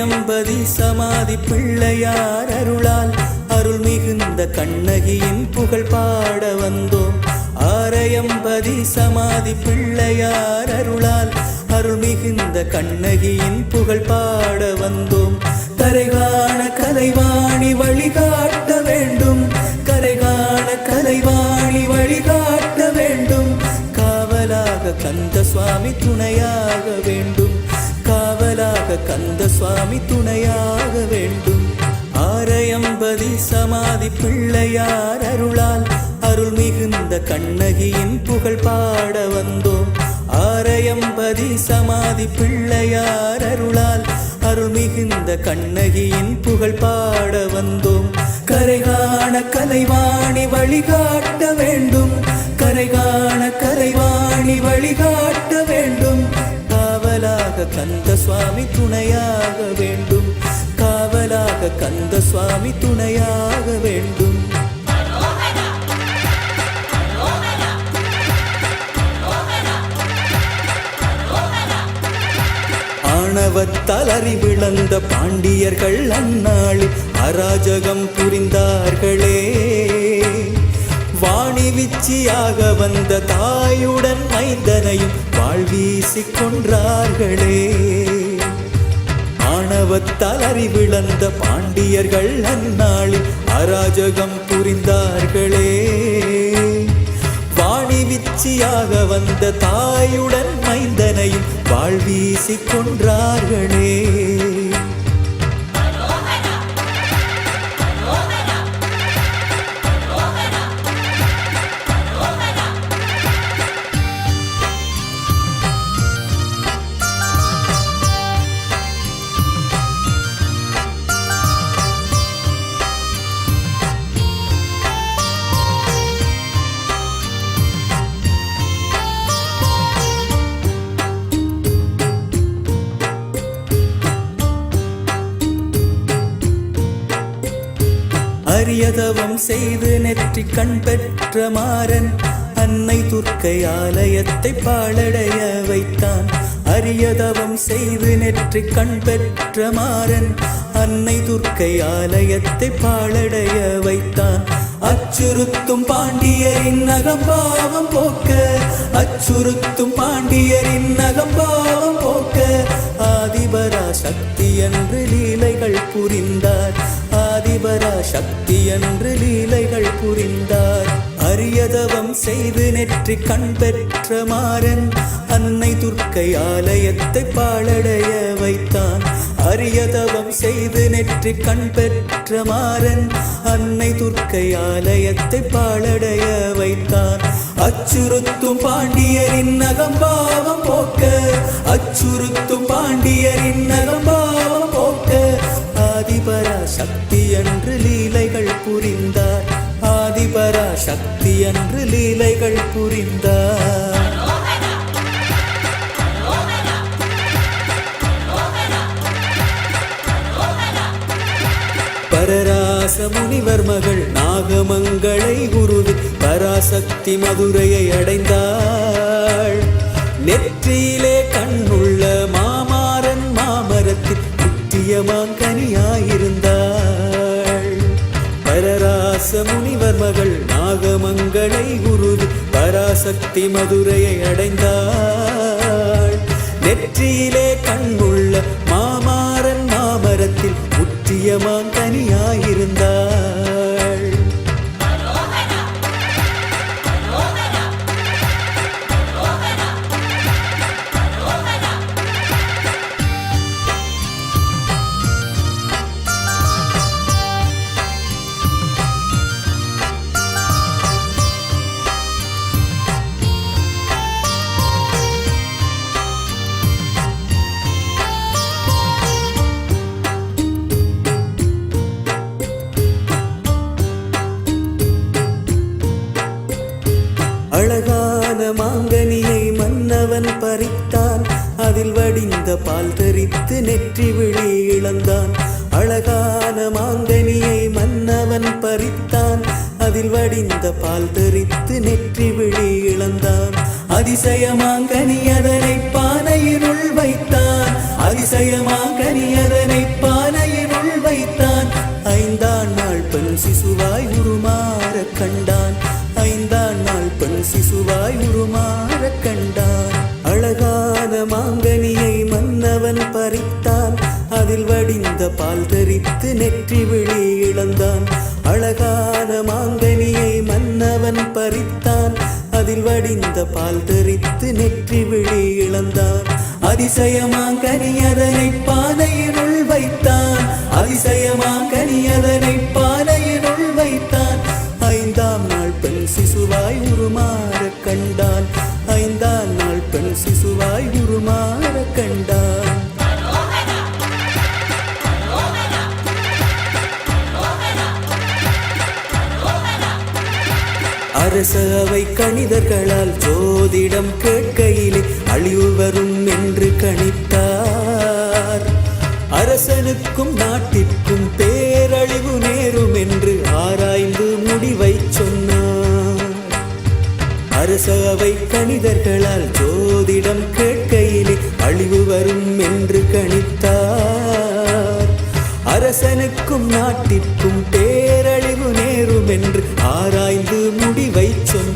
ஆரையம்பதி சமாதி பிள்ளையார் அருளால் அருள் மிகுந்த கண்ணகியின் புகழ் பாட வந்தோம். ஆரையம்பதி சமாதி பிள்ளையார் அருளால் அருள் மிகுந்த கண்ணகியின் புகழ் பாட வந்தோம். கரைகாண கலைவாணி வழிகாட்ட வேண்டும். கரைகாண கலைவாணி வழிகாட்ட வேண்டும். காவலாக கந்த சுவாமி துணையாக வேண்டும். காவலாக கந்த சுவாமி துணையாக வேண்டும். ஆரையம்பதி சமாதி பிள்ளையார் அருளால் அருள் மிகுந்த கண்ணகியின் புகழ் பாட வந்தோம். ஆரையம்பதி சமாதி பிள்ளையார் அருளால் அருள் மிகுந்த கண்ணகியின் புகழ் பாட வந்தோம். கரைகாண கலைவாணி வழிகாட்ட வேண்டும். கரைகாண கலைவாணி வழிகாட்ட வேண்டும். காவலாக கந்த சுவாமி துணையாக வேண்டும். காவலாக கந்த சுவாமி துணையாக வேண்டும். ஆணவத்தால் அறிவிழந்த பாண்டியர்கள் அந்நாளில் அராஜகம் புரிந்தார்களே. வாணி விச்சியாக வந்த தாயுடன் மைந்தனையும் வாழ்வீசிக் கொன்றார்களே. ஆணவத்தால் அறிவிழந்த பாண்டியர்கள் அந்நாளில் அராஜகம் புரிந்தார்களே. வாணி விச்சியாக வந்த தாயுடன் மைந்தனையும் வாழ்வீசிக் கொன்றார்களே. அரியதவம் செய்து நெற்றி கண் பெற்ற மாறன் அன்னை துர்க்கை ஆலயத்தை பாழடைய வைத்தான். அரியதவம் செய்து நெற்றி கண் பெற்ற மாறன் அன்னை துர்க்கை ஆலயத்தை பாழடைய வைத்தான். அச்சுறுத்தும் பாண்டியரின் நகம்பாவம் போக்க அச்சுறுத்தும் பாண்டியரின் நகம்பாவம் போக்க ஆதிபரா சக்தி என்று லீலைகள் புரிந்தார். அதிபரா சக்தி என்று லீலைகள் புரிந்தார். அரியதவம் செய்து நெற்றி கண் பெற்ற மாறன் அன்னை துர்க்கை ஆலயத்தை பாழடைய வைத்தான். அரியதவம் செய்து நெற்றி கண் பெற்ற மாறன் அன்னை துர்க்கை ஆலயத்தை பாழடைய வைத்தான். அச்சுறுத்தும் பாண்டியரின் நகம்பாவம் போக்க அச்சுறுத்தும் பாண்டியரின் நகம்பாவம் ஆதிபரா சக்தி என்று லீலைகள் புரிந்தார். ஆதிபரா சக்தி என்று லீலைகள் புரிந்தார். பரராச முனிவர் மகள் நாகமங்களை குருவி பராசக்தி மதுரையை அடைந்தாள். நெற்றியிலே கண்ணுள்ள மா குட்டிய மாங்கனியாயிருந்தாள் பரராச முனிவர் மகள் நாகமங்களை உருது பராசக்தி மதுரையை அடைந்தாள். நெற்றியிலே கண்ணுள்ள மாமாறன் மாமரத்தில் முற்றிய நெற்றி விழி இழந்தான். அழகான மாங்கனியை மன்னவன் பறித்தான். அதில் வடிந்த பால் தெரித்து நெற்றி விழி இழந்தான். அதிசய மாங்கனி அதனை பானையினுள் வைத்தான். அதிசயமாங்கனி அதனை பால் தெரித்து நெற்றி விழி இழந்தான் அதிசயமாங்கனி அதனை பானையினுள் வைத்தான். அதிசயமாங்கனி அதனை பானையினுள் வைத்தான். ஐந்தாம் நாள் பெண் சிசுவாய் உருமாற கண்டான் ஐந்தாம் நாள் பெண் சிசுவாய் உருமாற கண்டான் அரச அவை கணிதர்களால் ஜோதிடம் கேட்கையிலே அழிவு வரும் என்று கணித்தார். அரசனுக்கும் நாட்டிற்கும் பேரழிவு நேரும் என்று ஆராய்ந்து முடிவை சொன்னார். அரச அவை கணிதர்களால் ஜோதிடம் கேட்கையிலே அழிவு வரும் என்று கணித்தார். அரசனுக்கும் நாட்டிற்கும் பேரழிவு நேரும் என்று ஆராய்ந்து முடிவை சொன்ன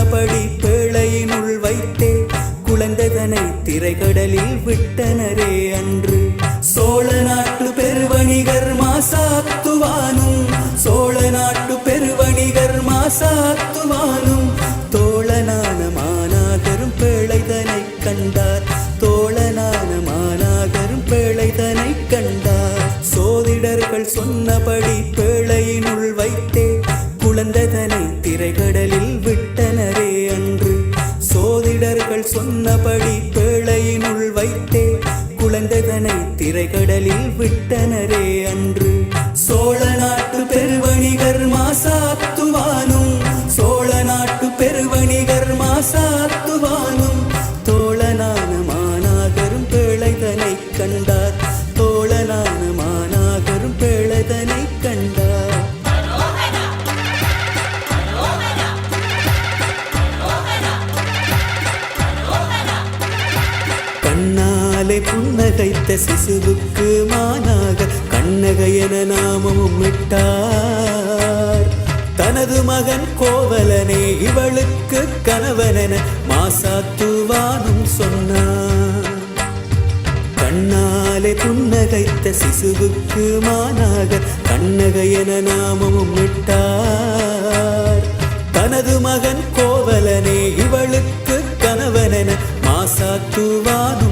பலபடி பேழையினுள் வைத்தே குழந்ததனை திரைகடலில் விட்டனரே அன்று. சோழ நாட்டு பெருவணிகர் மாசாத்துவானும் சோழ நாட்டு பெருவணிகர் மாசாத்து சிசுவுக்கு மானாக கண்ணக என நாமமும் விட்டார் தனது மகன் கோவலனே இவளுக்கு கணவனென மாசாத்துவானும் சொன்னார். கண்ணாலே புன்னகைத்த சிசுவுக்கு மானாக கண்ணக என நாமமும் விட்டார் தனது மகன் கோவலனே இவளுக்கு கணவனென மாசாத்துவானும்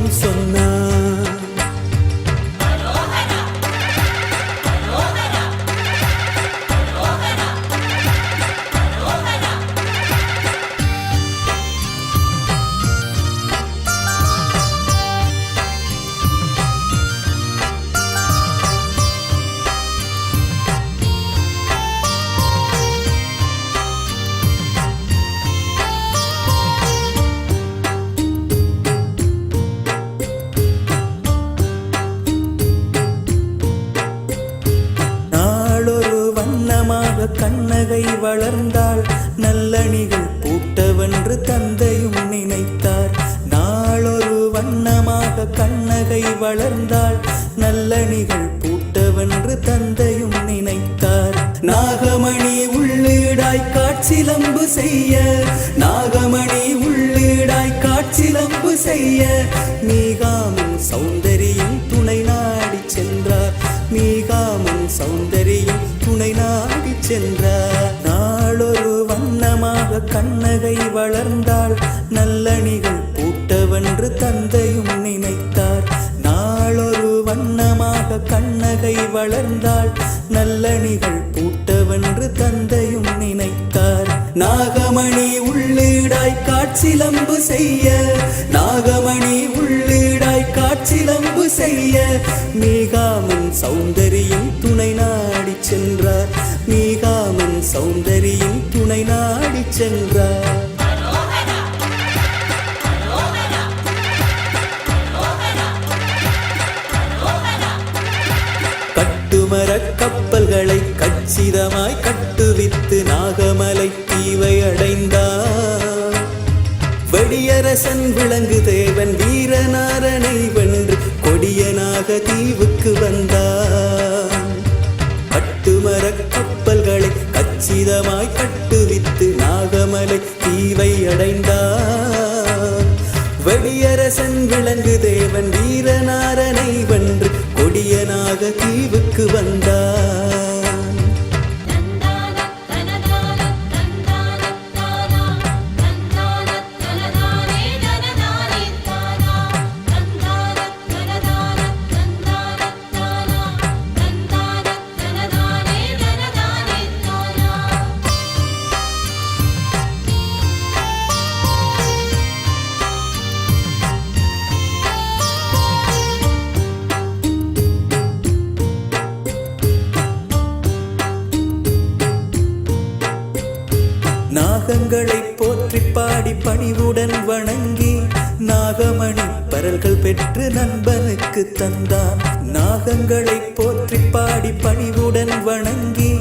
வண்ணமாக கண்ணகை வளர்ந்தாள். நல்லணிகள் பூட்டவென்று தந்தையும் நினைத்தார். நாளொரு வண்ணமாக கண்ணகை வளர்ந்தாள். நல்லணிகள் பூட்டவென்று தந்தையும் நினைத்தார். நாகமணி உள்ளீடாய் காட்சிலம்பு செய்ய நாகமணி உள்ளீடாய் காட்சிலம்பு செய்ய மீகாமும் சௌந்தரியும் துணை நாடி சென்றார். மீகாமும் சௌந்தரியும் துணை நாடி சென்றார் நாளொரு வண்ணமாக கண்ணகை வளர்ந்தாள். நல்லணிகள் பூட்டவென்று தந்தையும் நினைத்தார். நாளொரு வண்ணமாக கண்ணகை வளர்ந்தாள். நல்லணிகள் பூட்டவென்று தந்தையும் நினைத்தார். நாகமணி உள்ளீடாய் காட்சிலம்பு செய்ய நாகமணி உள்ளீடு காட்சிலம்பு செய்ய மீகாமன் சௌந்தரியும் துணை நாடி சென்றார். மீகாமன் சௌந்தரியும் துணை நாடி சென்றார். கட்டுமரக் கப்பல்களை கச்சிதமாய் கட்டுவித்து நாகமலை தீவை அடைந்தார். வெடியரசன் விளங்கு தேவன் நாகங்களை போற்றி பாடி பணிவுடன் வணங்கி நாகமணி பரல்கள் பெற்று நண்பனுக்கு தந்தான். நாகங்களை போற்றி பாடி பணிவுடன் வணங்கி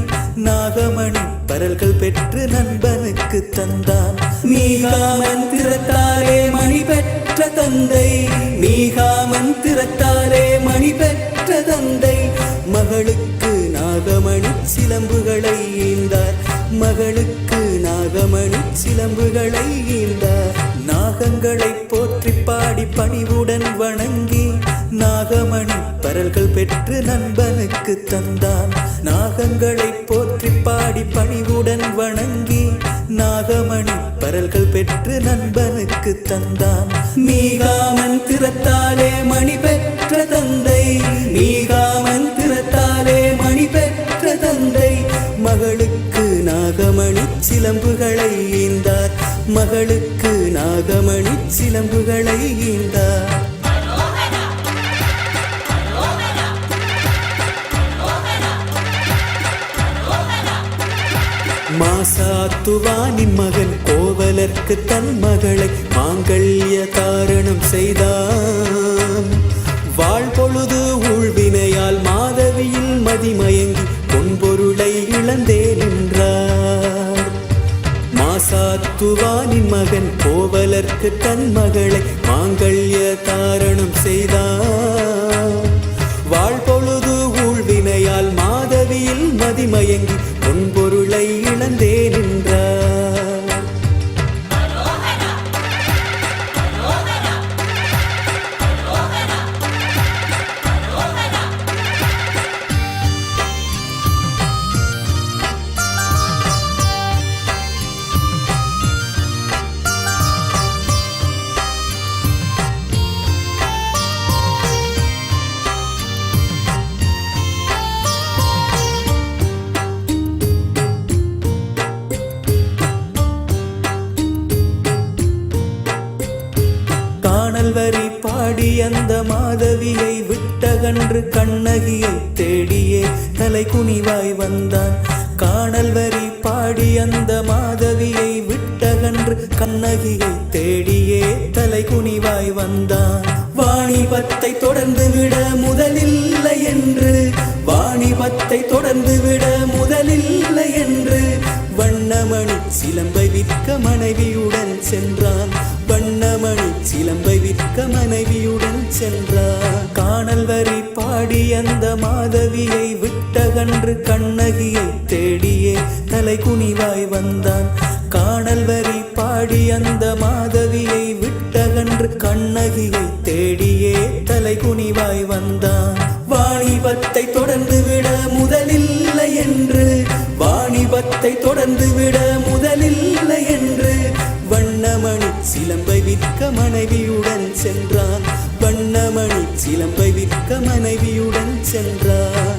நாகமணி பரல்கள் பெற்று நண்பனுக்கு தந்தான். மீகாமந்திரத்தாலே மணி பெற்ற தந்தை. மீகாமந்திரத்தாலே மணி பெற்ற தந்தை. மகளுக்கு நாகமணி சிலம்புகளை ஈந்தார். மகளுக்கு நாகமணி சிலம்புகளை ஈந்தார் நாகங்களை போற்றி பாடி பணிவுடன் வணங்கி நாகமணி பரல்கள் பெற்று நண்பனுக்கு தந்தான். நாகங்களை போற்றி பாடி பணிவுடன் வணங்கி நாகமணி பரல்கள் பெற்று நண்பனுக்கு தந்தான். மீகாமன் திறத்தாலே மணி பெற்ற தந்தை மீகா சிலம்புகளை ஈந்தார். மகளுக்கு நாகமணி சிலம்புகளை ஈந்தார். மாசாத்துவானின் மகன் கோவலர்க்கு தன் மகளை மாங்கல்ய காரணம் செய்தான் வாழ்பொழுது உள்வினையால் ஊழ்வினையால் மாதவியில் மதிமயங்கி பொன்பொருளை சாத்துவானின் மகன் கோவலர்க்கு தன் மகளை மாங்கல்ய தாரணம் செய்தார். வாழ்பொழுது ஊழ்வினையால் மாதவியில் மதிமயங்கி பொன் கண்ணகியை தேடியே தலை குனிவாய் வந்தான். காணல் வரி பாடி அந்த மாதவியை விட்டகன்று கண்ணகியை தேடியே தலை குனிவாய் வந்தான். வாணிபத்தை தொடர்ந்து விட முதலில்லை என்று வாணிபத்தை தொடர்ந்து விட முதலில்லை என்று வண்ணமணி சிலம்பை விற்க மனைவியுடன் சென்றான். அந்த மாதவியை விட்டகன்று கண்ணகியை தேடியே தலை குனிவாய் வந்தான். காணல் வரி பாடி அந்த மாதவியை விட்டகன்று கண்ணகியை தேடியே தலை குனிவாய் வந்தான். வாணிபத்தை தொடர்ந்து விட முதலில்லை என்று வாணிபத்தை தொடர்ந்து விட முதலில்லை என்று வண்ணமணி சிலம்பை விற்க மனைவியுடன் சென்றான். மணி சிலம்பை விற்க மனைவியுடன் சென்றார்.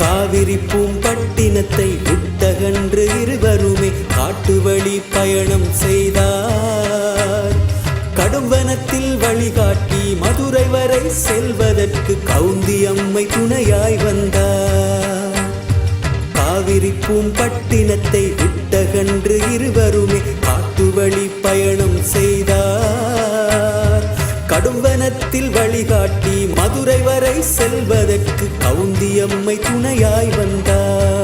காவிரி பூம்பட்டினத்தை விட்டகன்று இருவருமே காட்டு வழி பயணம் செய்தார். கடும்பனத்தில் வழிகாட்டி மதுரை வரை செல்வதற்கு கவுந்தி அம்மை துணையாய் வந்தார். காவிரி பூம்பட்டினத்தை விட்டகன்று இருவருமே காட்டு வழி பயணம் செய்தார். கடும்பனத்தில் வழிகாட்டி மதுரை வரை செல்வதற்கு கவுந்தியம்மை துணையாய் வந்தார்.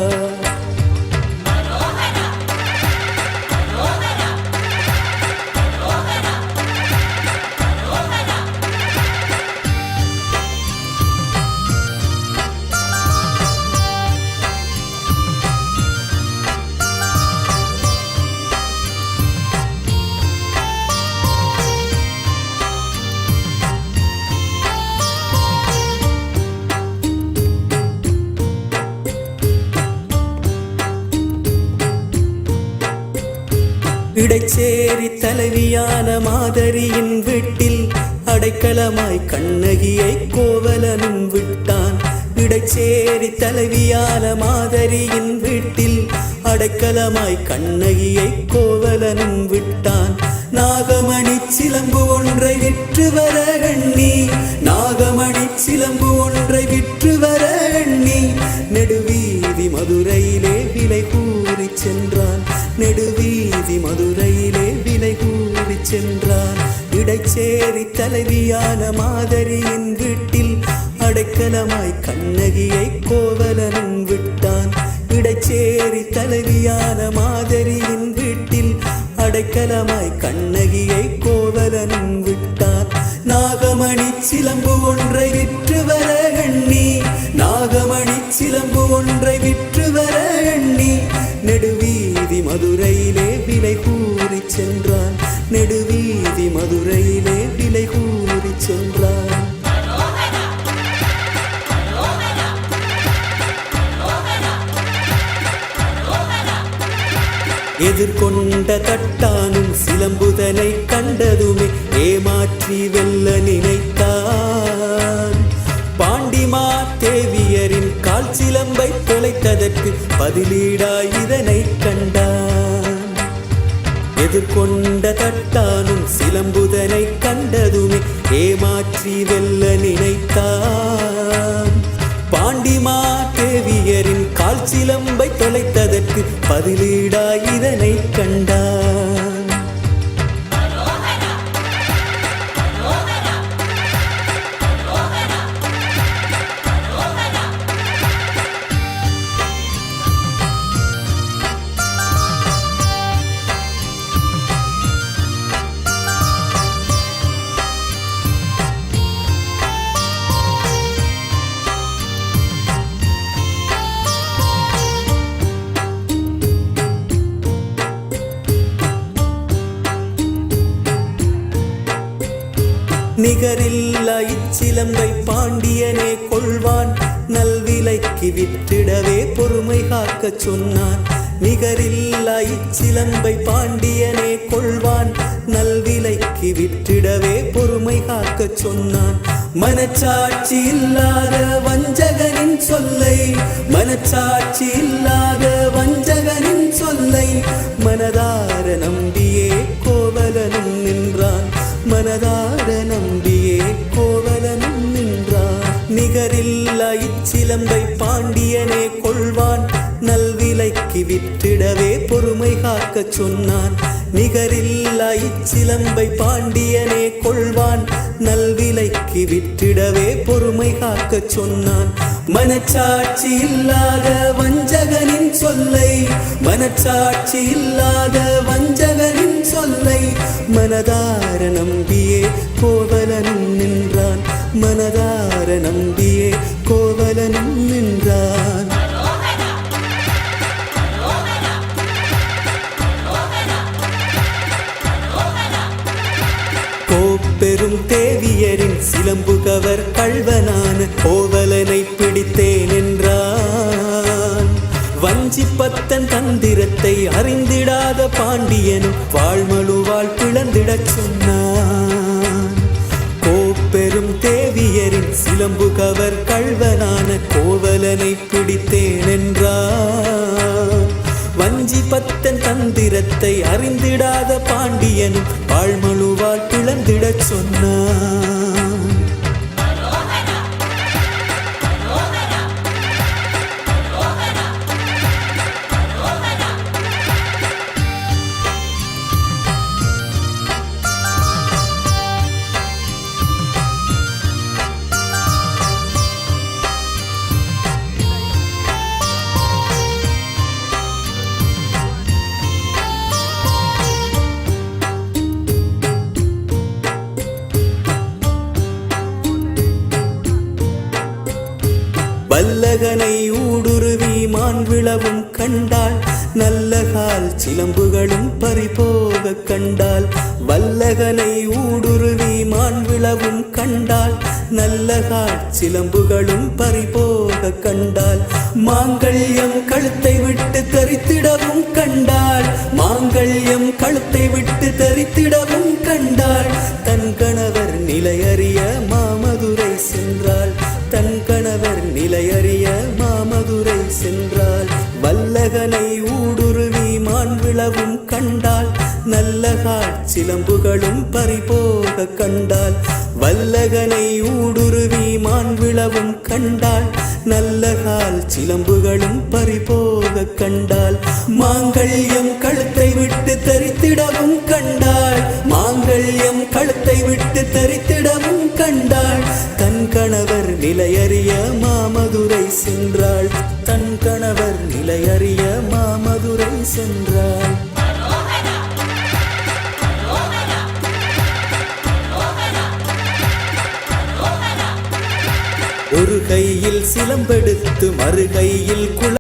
இடைச்சேரி தலைவியான மாதரியின் வீட்டில் அடைக்கலமாய் கண்ணகியை கோவலனும் விட்டான். இடைச்சேரி தலைவியான மாதரியின் வீட்டில் அடைக்கலமாய் கண்ணகியை கோவலனும் விட்டான். நாகமணி சிலம்பு ஒன்றை விற்று வர எண்ணி சேரி தலைவியான மாதரியின் வீட்டில் அடைக்கலமாய் கண்ணகியை கோவலனும் விட்டான். இடைச்சேரி தலைவியான மாதரியின் வீட்டில் அடைக்கலமாய் கண்ணகியை கோவலனும் விட்டான். நாகமணி சிலம்பு ஒன்றை விற்று வர எண்ணி நாகமணி சிலம்பு ஒன்றை விற்று வர எண்ணி நெடுவீதி மதுரையிலே விலை கூறி சென்றான் கொண்ட தட்டானும் சிலம்புதனை கண்டதுமே ஏமாற்றி வெல்ல நினைத்தான். பாண்டிமா தேவியரின் கால் சிலம்பை தொலைத்ததற்கு பதிலீடாய் இதனை கண்டான். எதிர்கொண்ட தட்டானும் சிலம்புதனை கண்டதுமே ஏமாற்றி வெல்ல நினைத்தான். பாண்டிமா தேவியரின் சிலம்பை தொலைத்ததற்கு பதிலீடாய் இதனை கண்டார். இச்சிலம்பை பாண்டியனே கொள்வான். நல்விலைக்கு விற்றிடவே பொறுமை காக்க சொன்னான். நிகரில்லா இச்சிலம்பை பாண்டியனே கொள்வான். நல்விலைக்கு விற்றிடவே பொறுமை காக்க சொன்னான். மனச்சாட்சி இல்லாத வஞ்சகனின் சொல்லை மனச்சாட்சி இல்லாத வஞ்சகனின் சொல்லை மனதார நம்பியே கோவலனும் நின்றான். மனதார நிகரில்லா இச்சிலம்பை பாண்டியனே கொள்வான். நல்விலைக்கு விற்றிடவே பொறுமை காக்க சொன்னான். நிகரில்லா. இச்சிலம்பை பாண்டியனே கொள்வான். நல்விலைக்கு விற்றிடவே பொறுமை காக்க சொன்னான். மனச்சாட்சி இல்லாத வஞ்சகனின் சொல்லை. மனச்சாட்சி இல்லாத வஞ்சகனின் சொல்லை. மனதார நம்பியே கோவலன் நின்றான். மனதார நம்பியே கோவலனும் நின்றான் கோப்பெரும் தேவியரின் சிலம்புகவர் கள்வனான கோவலனை பிடித்தேன் என்றான். வஞ்சிப்பத்தன் தந்திரத்தை அறிந்திடாத பாண்டி பாண்டியனும் வாழ்மழுவாள் பிளந்திடச் சொன்னான். சிலம்பு கவர் கள்வனான கோவலனை பிடித்தேன் என்றார் வஞ்சி பத்தன் தந்திரத்தை அறிந்திடாத பாண்டியனும் வாழ்மழுவால் பிளந்திடச் சொன்னார். வல்லகனை ஊடுருவி மான் விழவும் கண்டாள் நல்ல கால் சிலம்புகளும் பறிபோக கண்டாள் வல்லகனை ஊடுருவி மான் விழவும் கண்டாள் நல்ல கால் சிலம்புகளும் பறிபோக கண்டாள் மாங்கல்யம் கழுத்தை விட்டு தரித்திடவும் கண்டாள் மாங்கல்யம் கழுத்தை விட்டு தரித்திடவும் கண்டாள் தன் கணவர் நிலையறிய மாமதுரை சென்றாள் தன் கணவர் நிலையறிய மாமதுரை சென்றாள் வல்லகனை ஊடுருவி மான் விழவும் கண்டாள் நல்ல சிலம்புகளும் பறிபோக கண்டாள் வல்லகனை ஊடுருவி மான் விழவும் கண்டாள் நல்ல கால் சிலம்புகளும் பறிபோக கண்டாள் மாங்கல்யம் கழுத்தை விட்டு தரித்திடவும் கண்டாள் மாங்கல்யம் கழுத்தை விட்டு தரித்திடவும் கண்டாள். தன் கணவர் நிலையறிய மாமதுரை சென்றாள் தன் கணவர் நிலையறிய மாமதுரை சென்றாள். கையில் சிலம்பெடுத்து மறு கையில் குள